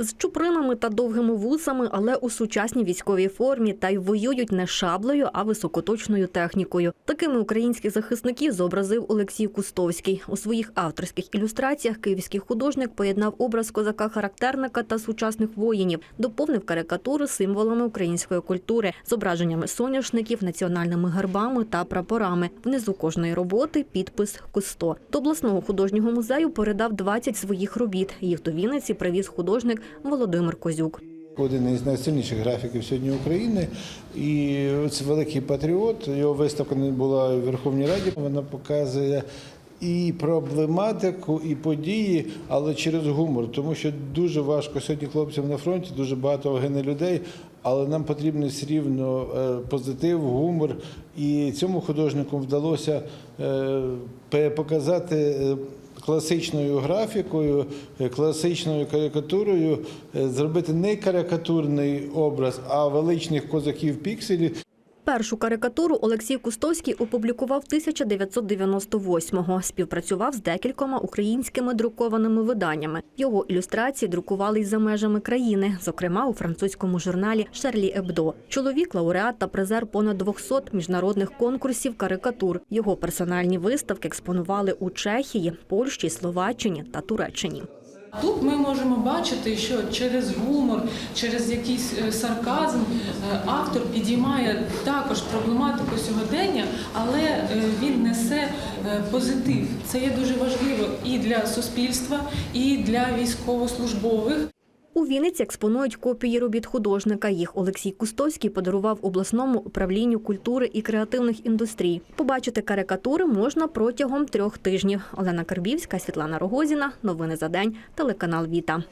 З чупринами та довгими вусами, але у сучасній військовій формі та й воюють не шаблею, а високоточною технікою. Такими українських захисників зобразив Олексій Кустовський. У своїх авторських ілюстраціях київський художник поєднав образ козака-характерника та сучасних воїнів, доповнив карикатури символами української культури, зображеннями соняшників, національними гербами та прапорами. Внизу кожної роботи підпис Кусто. До обласного художнього музею передав 20 своїх робіт. Їх до Вінниці привіз художник Володимир Козюк. Один із найсильніших графіків сьогодні України. І це великий патріот. Його виставка не була у Верховній Раді. Вона показує і проблематику, і події, але через гумор. Тому що дуже важко сьогодні хлопцям на фронті, дуже багато гине людей, але нам потрібно все рівно е, позитив, гумор. І цьому художнику вдалося е, показати. Класичною графікою, е, класичною карикатурою е, зробити не карикатурний образ, а величних козаків пікселі. Першу карикатуру Олексій Кустовський опублікував 1998-го. Співпрацював з декількома українськими друкованими виданнями. Його ілюстрації друкували й за межами країни, зокрема у французькому журналі Шарлі Ебдо. Чоловік лауреат та призер понад 200 міжнародних конкурсів карикатур. Його персональні виставки експонували у Чехії, Польщі, Словаччині та Туреччині. Тут ми можемо бачити, що через гумор, через якийсь е, сарказм е, автор підіймає також проблематику сьогодення, але е, він несе позитив. Це є дуже важливо і для суспільства, і для військовослужбових. У Вінниці експонують копії робіт художника. Їх Олексій Кустовський подарував обласному управлінню культури і креативних індустрій. Побачити карикатури можна протягом трьох тижнів. Олена Карбівська, Світлана Рогозіна. Новини за день. Телеканал Віта.